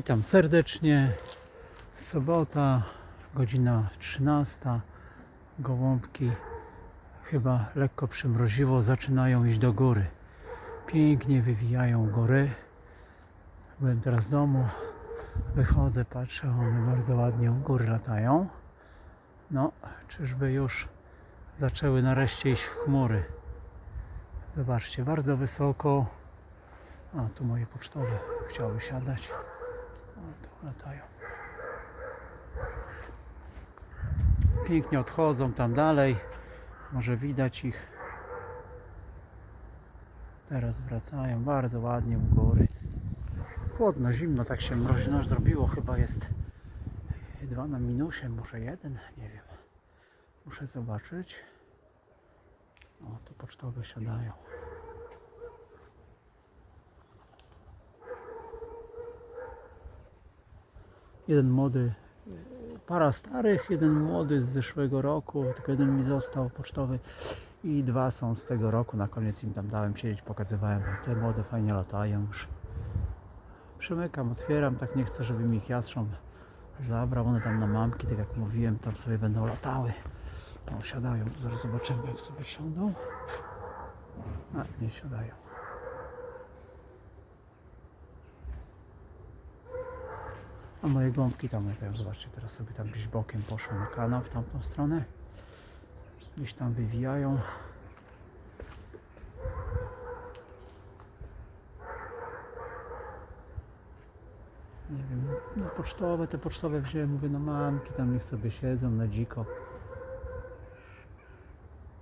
Witam serdecznie. Sobota, godzina 13. Gołąbki chyba lekko przymroziło, zaczynają iść do góry. Pięknie wywijają góry. Byłem teraz w domu, wychodzę, patrzę, one bardzo ładnie u góry latają. No, czyżby już zaczęły nareszcie iść w chmury. Zobaczcie, bardzo wysoko. A, tu moje pocztowe chciały siadać. O, latają. Pięknie odchodzą tam dalej. Może widać ich. Teraz wracają bardzo ładnie u góry. Chłodno, zimno, tak się mroźno zrobiło. Chyba jest dwa na minusie, może jeden, nie wiem. Muszę zobaczyć. O, tu pocztowe siadają. Jeden młody, para starych, jeden młody z zeszłego roku, tylko jeden mi został pocztowy i dwa są z tego roku. Na koniec im tam dałem siedzieć, pokazywałem, te młode fajnie latają już. Przymykam, otwieram, tak nie chcę, żeby mi ich jastrząb zabrał. One tam na mamki, tak jak mówiłem, tam sobie będą latały. O, siadają, zaraz zobaczymy jak sobie siądą. A, nie siadają. A moje gąbki tam latają, zobaczcie, teraz sobie tam gdzieś bokiem poszły na kanał w tamtą stronę. Gdzieś tam wywijają. Nie wiem, no pocztowe, te pocztowe wziąłem, mówię, no mamki tam niech sobie siedzą na dziko.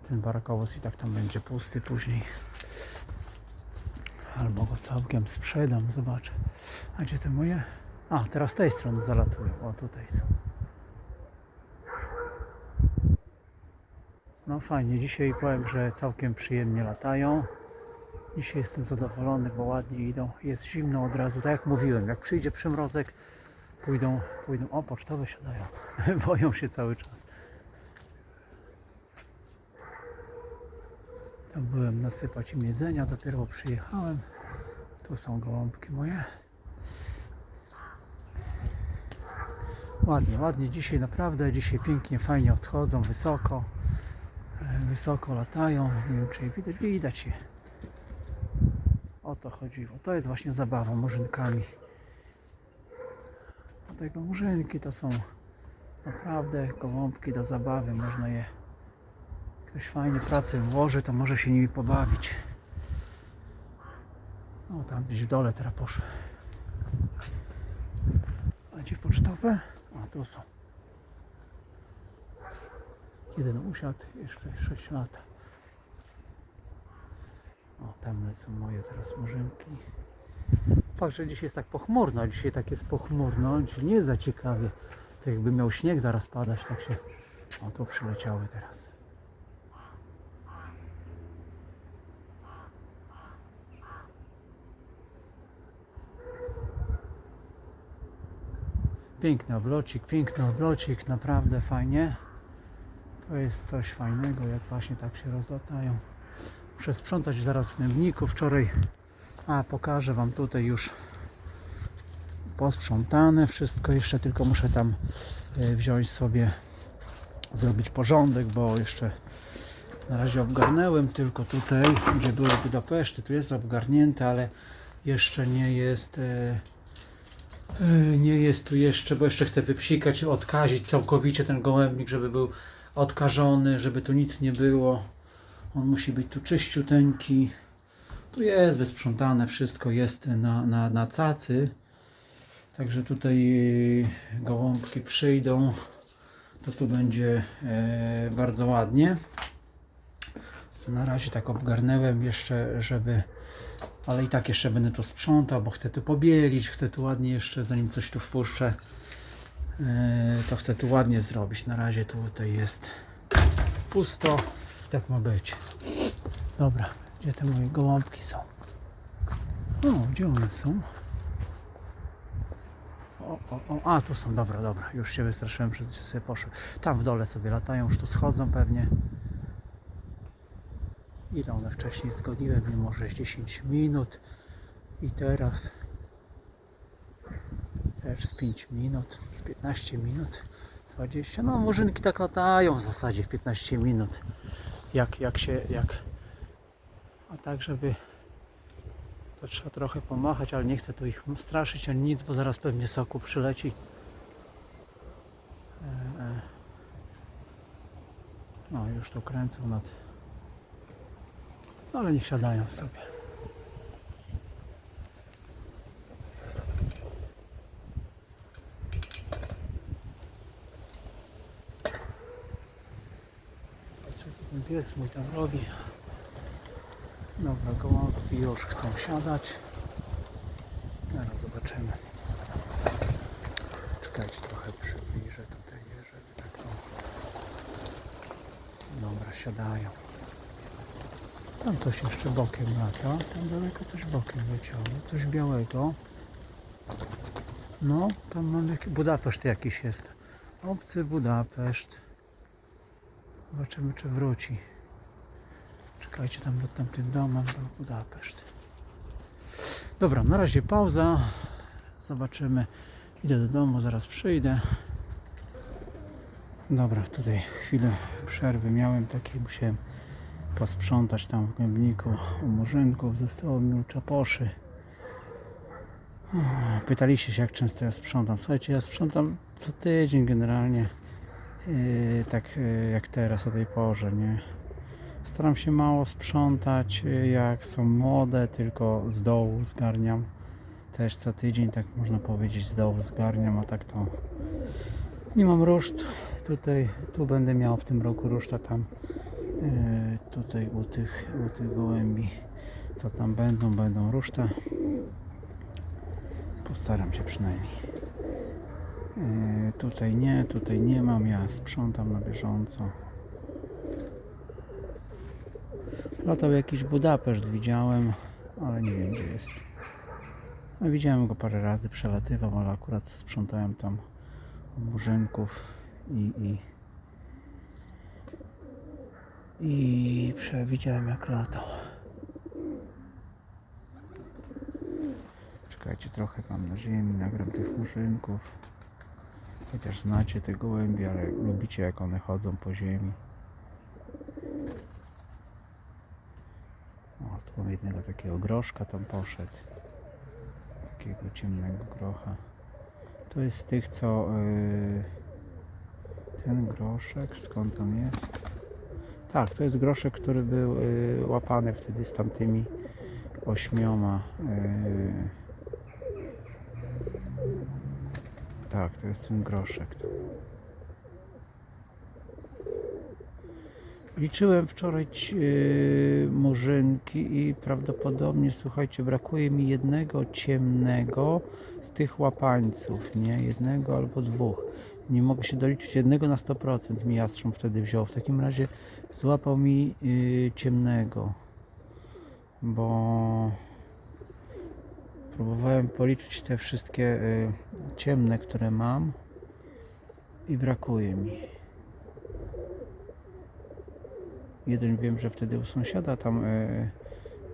Ten barakowóz i tak tam będzie pusty później. Albo go całkiem sprzedam, zobaczę. A gdzie te moje? A, teraz z tej strony zalatują. O, tutaj są. No fajnie, dzisiaj powiem, że całkiem przyjemnie latają. Dzisiaj jestem zadowolony, bo ładnie idą. Jest zimno od razu, tak jak mówiłem, jak przyjdzie przymrozek, pójdą, pójdą. O, pocztowe siadają. Boją się cały czas. Tam byłem nasypać im jedzenia, dopiero przyjechałem. Tu są gołąbki moje. Ładnie, ładnie dzisiaj naprawdę, dzisiaj pięknie, fajnie odchodzą, wysoko, e, wysoko latają, nie wiem czy je widać, widać je. O to chodziło, to jest właśnie zabawa murzynkami. Dlatego murzynki to są naprawdę gołąbki do zabawy, można je, ktoś fajnie pracę włoży, to może się nimi pobawić. O, tam gdzieś w dole teraz poszły. A gdzie pocztowe? A tu są. Jeden usiadł, jeszcze 6 lat. O, tam lecą moje teraz murzynki. Fakt, że dzisiaj jest tak pochmurno, dzisiaj tak jest pochmurno, dzisiaj nie jest za ciekawie. To jakby miał śnieg zaraz padać, tak się... O, tu przyleciały teraz. Piękny oblocik, piękny oblocik, naprawdę fajnie. To jest coś fajnego, jak właśnie tak się rozlatają. Muszę sprzątać zaraz w mębniku. Wczoraj, a pokażę Wam tutaj już posprzątane wszystko. Jeszcze tylko muszę tam e, wziąć sobie, zrobić porządek, bo jeszcze na razie obgarnęłem tylko tutaj, gdzie było Budapeszty. Tu jest obgarnięte, ale jeszcze nie jest... E, Nie jest tu jeszcze, bo jeszcze chcę wypsikać, odkazić całkowicie ten gołębnik, żeby był odkażony, żeby tu nic nie było. On musi być tu czyściuteńki. Tu jest wysprzątane, wszystko jest na, na, na cacy. Także tutaj yy, gołąbki przyjdą, to tu będzie e, bardzo ładnie. Na razie tak obgarnęłem jeszcze, żeby ale i tak jeszcze będę to sprzątał, bo chcę tu pobielić, chcę tu ładnie jeszcze, zanim coś tu wpuszczę, yy, to chcę tu ładnie zrobić. Na razie tutaj jest pusto, tak ma być. Dobra, gdzie te moje gołąbki są? O, gdzie one są? O, o, o, a tu są, dobra, dobra, już się wystraszyłem, że sobie poszły. Tam w dole sobie latają, już tu schodzą pewnie. Ile one wcześniej zgoniłem, nie może z 10 minut i teraz Też z 5 minut, z 15 minut, 20. No murzynki tak latają w zasadzie w 15 minut. Jak, jak się, jak... A tak, żeby... To trzeba trochę pomachać, ale nie chcę tu ich straszyć ani nic, bo zaraz pewnie soku przyleci. E, e. No już tu kręcą nad... No ale niech siadają sobie. Patrzę co ten pies mój tam robi. Dobra, gołąbki już chcą siadać. Zaraz zobaczymy. Czekajcie, trochę przybliżę tutaj, żeby tak o. Dobra, siadają. Tam coś jeszcze bokiem lata. Tam daleko coś bokiem leciało. Coś białego. No, tam mam jakiś Budapeszt jakiś jest. Obcy Budapeszt. Zobaczymy czy wróci. Czekajcie, tam pod tamtym domem był Budapeszt. Dobra, na razie pauza. Zobaczymy. Idę do domu, zaraz przyjdę. Dobra, tutaj chwilę przerwy miałem takiej, musiałem posprzątać tam w głębniku u murzynków, zostało mi czaposzy. Pytaliście się jak często ja sprzątam. Słuchajcie, ja sprzątam co tydzień generalnie. Yy, tak yy, jak teraz o tej porze, nie? Staram się mało sprzątać, yy, jak są młode, tylko z dołu zgarniam. Też co tydzień, tak można powiedzieć, z dołu zgarniam, a tak to nie mam ruszt. Tutaj, tu będę miał w tym roku ruszta tam tutaj u tych, u tych gołębi co tam będą, będą ruszta. Postaram się przynajmniej. Yy, tutaj nie, tutaj nie mam ja sprzątam na bieżąco. Latał jakiś Budapeszt widziałem ale nie wiem gdzie jest. No, widziałem go parę razy przelatywał, ale akurat sprzątałem tam murzynków i, i i przewidziałem jak latał. Czekajcie, trochę tam na ziemi, nagram tych murzynków. Chociaż znacie te gołębie, ale lubicie jak one chodzą po ziemi. O, tu mam jednego takiego groszka tam poszedł. Takiego ciemnego grocha. To jest z tych, co... Yy, ten groszek, skąd on jest? Tak, to jest groszek, który był y, łapany wtedy z tamtymi ośmioma. Y, tak, to jest ten groszek. Liczyłem wczoraj y, murzynki i prawdopodobnie, słuchajcie, brakuje mi jednego ciemnego z tych łapańców, nie? Jednego albo dwóch. Nie mogę się doliczyć jednego na 100% mi jastrząb wtedy wziął. W takim razie złapał mi y, ciemnego, bo próbowałem policzyć te wszystkie y, ciemne, które mam i brakuje mi. Jeden wiem, że wtedy u sąsiada tam y,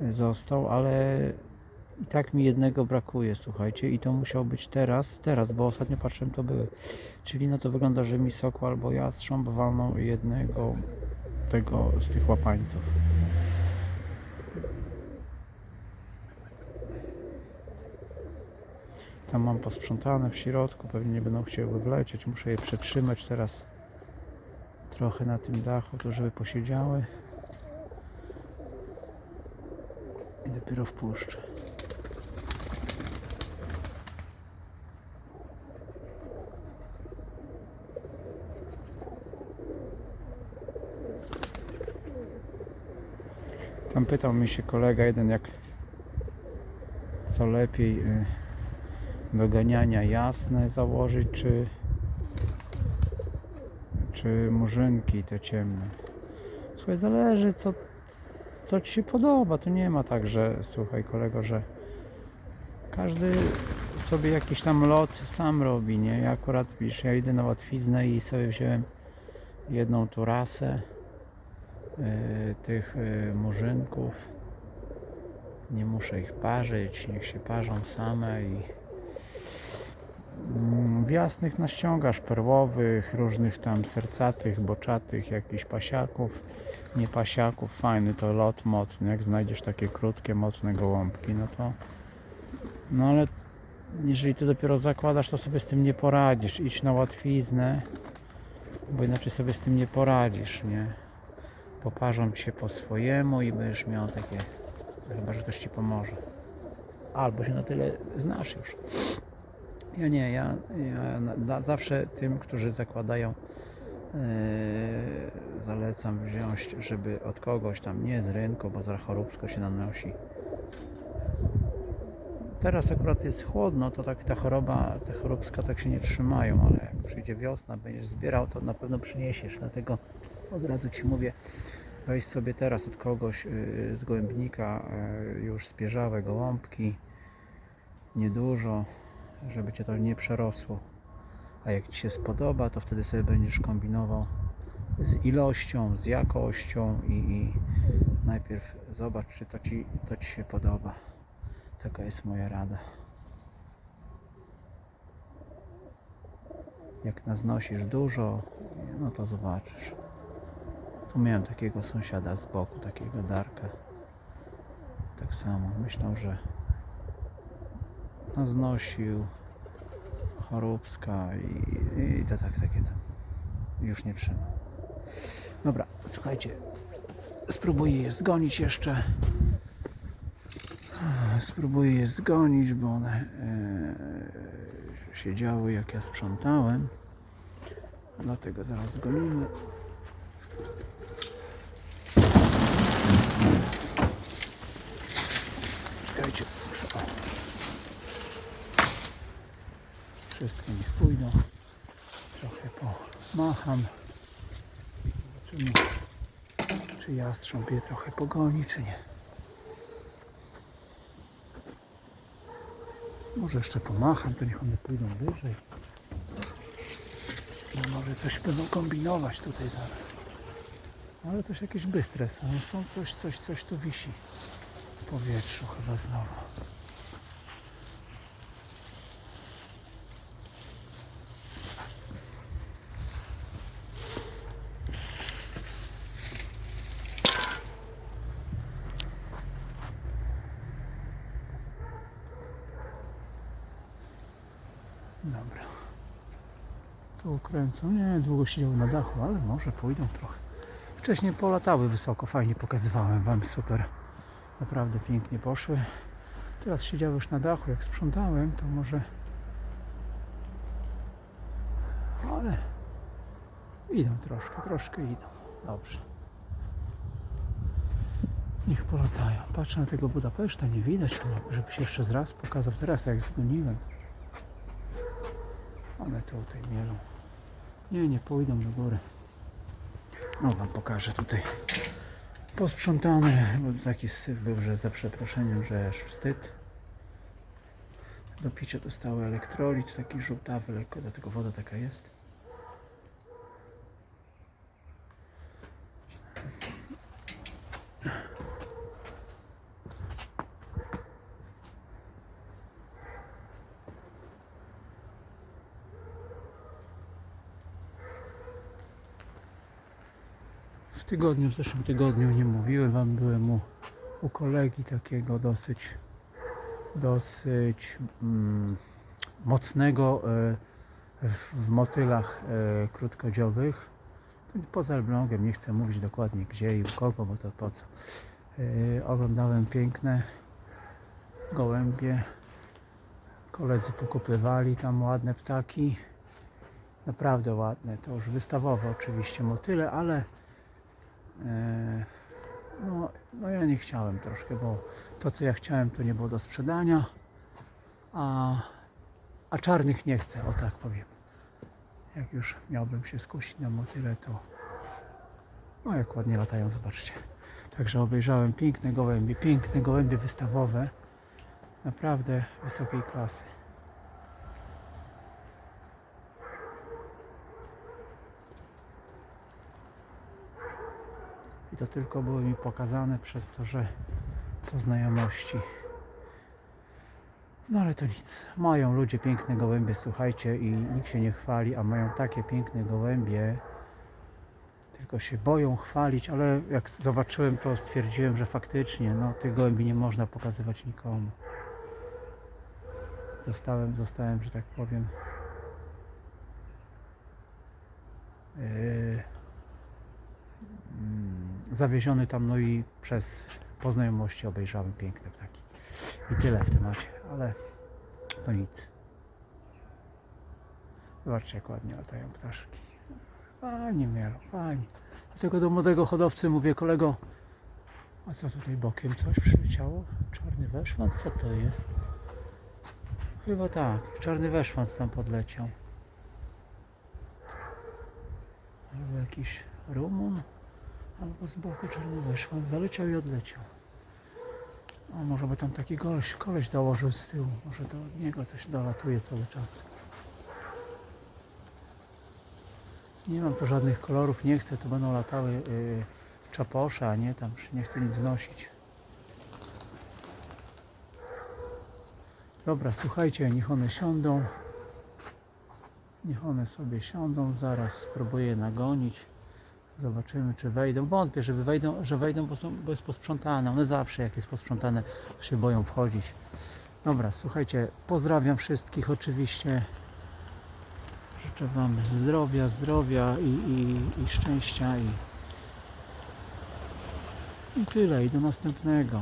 y, został, ale i tak mi jednego brakuje, słuchajcie, i to musiał być teraz, teraz, bo ostatnio patrzyłem, to były. Czyli no to wygląda, że mi sokół albo jastrząb walną jednego tego z tych łapańców. Tam mam posprzątane w środku, pewnie nie będą chciały wlecieć, muszę je przetrzymać teraz trochę na tym dachu, to żeby posiedziały. I dopiero wpuszczę. Tam pytał mi się kolega jeden, jak co lepiej y, do ganiania jasne założyć, czy, czy murzynki te ciemne. Słuchaj, zależy co, co ci się podoba. To nie ma tak, że słuchaj kolego, że każdy sobie jakiś tam lot sam robi, nie? Ja akurat, wiesz, ja idę na łatwiznę i sobie wziąłem jedną tu rasę tych y, murzynków. Nie muszę ich parzyć, niech się parzą same i Jasnych naściągasz, perłowych, różnych tam sercatych, boczatych, jakichś pasiaków, nie pasiaków. Fajny to lot mocny. Jak znajdziesz takie krótkie, mocne gołąbki, no to. No ale jeżeli ty dopiero zakładasz, to sobie z tym nie poradzisz. Idź na łatwiznę, bo inaczej sobie z tym nie poradzisz, nie? Poparzą się po swojemu i będziesz miał takie. Chyba, że ktoś ci pomoże. Albo się na tyle znasz już. Ja nie, ja, ja na, zawsze tym, którzy zakładają, yy, zalecam wziąć, żeby od kogoś tam, nie z rynku, bo za choróbsko się nanosi. Teraz akurat jest chłodno, to tak ta choroba, te choróbska tak się nie trzymają, ale jak przyjdzie wiosna, będziesz zbierał, to na pewno przyniesiesz. Dlatego od razu Ci mówię, weź sobie teraz od kogoś yy, z gołębnika yy, już spierzałe gołąbki, niedużo, żeby Cię to nie przerosło. A jak Ci się spodoba, to wtedy sobie będziesz kombinował z ilością, z jakością i, i najpierw zobacz, czy to ci, to ci się podoba. Taka jest moja rada. Jak naznosisz dużo, no to zobaczysz. Tu miałem takiego sąsiada z boku, takiego Darka. Tak samo. Myślał, że naznosił choróbska i, i to tak takie tam już nie trzyma. Dobra, słuchajcie, spróbuję je zgonić jeszcze. Spróbuję je zgonić, bo one e, siedziały jak ja sprzątałem. Dlatego zaraz zgonimy. Wszystkie niech pójdą. Trochę pomacham. Zobaczymy, czy jastrząb je trochę pogoni, czy nie. Może jeszcze pomacham, to niech one pójdą wyżej. No może coś będą kombinować tutaj zaraz. Ale coś jakieś bystre są. Są coś, coś, coś tu wisi w powietrzu chyba znowu. Dobra. Tu kręcą. Nie, długo siedział na dachu, ale może pójdą trochę. Wcześniej polatały wysoko, fajnie pokazywałem Wam, super. Naprawdę pięknie poszły. Teraz siedziały już na dachu, jak sprzątałem, to może... Ale idą troszkę, troszkę idą. Dobrze. Niech polatają. Patrzę na tego Budapeszta, nie widać żeby się jeszcze raz pokazał. Teraz jak zgoniłem. One tutaj mielą. Nie, nie pójdą do góry. No wam pokażę tutaj. Posprzątane, bo taki syf był, że za przeproszeniem, że aż wstyd. Do picia dostały elektrolit, taki żółtawy lekko, dlatego woda taka jest. Tygodniu, w zeszłym tygodniu nie mówiłem wam, byłem u, u kolegi takiego dosyć dosyć mm, mocnego e, w, motylach e, krótkodziowych. Poza Elblągiem, nie chcę mówić dokładnie gdzie i u kogo, bo to po co. E, oglądałem piękne gołębie. Koledzy pokupywali tam ładne ptaki. Naprawdę ładne. To już wystawowe oczywiście motyle, ale No, no ja nie chciałem troszkę, bo to co ja chciałem to nie było do sprzedania, a, a czarnych nie chcę, o tak powiem. Jak już miałbym się skusić na motyle, to no jak ładnie latają, zobaczcie. Także obejrzałem piękne gołębie, piękne gołębie wystawowe, naprawdę wysokiej klasy. To tylko było mi pokazane przez to, że po znajomości. No ale to nic. Mają ludzie piękne gołębie, słuchajcie, i nikt się nie chwali, a mają takie piękne gołębie. Tylko się boją chwalić, ale jak zobaczyłem to stwierdziłem, że faktycznie no, tych gołębi nie można pokazywać nikomu. Zostałem, zostałem, że tak powiem. Yy, zawieziony tam, no i przez poznajomości obejrzałem piękne ptaki. I tyle w temacie, ale to nic. Zobaczcie, jak ładnie latają ptaszki. Fajnie mielo, fajnie. Dlatego do młodego hodowcy mówię, kolego, a co tutaj bokiem coś przyleciało? Czarny weszwan? Co to jest? Chyba tak, czarny weszwan tam podleciał. Albo jakiś rumun, albo z boku czarny weszwan. Zaleciał i odleciał. A może by tam taki koleś, koleś założył z tyłu. Może to od niego coś dolatuje cały czas. Nie mam tu żadnych kolorów, nie chcę. Tu będą latały yy, czaposze, a nie tam nie chcę nic znosić. Dobra, słuchajcie, niech one siądą. Niech one sobie siądą. Zaraz spróbuję nagonić. Zobaczymy, czy wejdą. Wątpię, żeby wejdą, że wejdą, bo, są, bo jest posprzątane. One zawsze, jak jest posprzątane, się boją wchodzić. Dobra, słuchajcie, pozdrawiam wszystkich oczywiście. Życzę Wam zdrowia, zdrowia i, i, i szczęścia i, i tyle. I do następnego.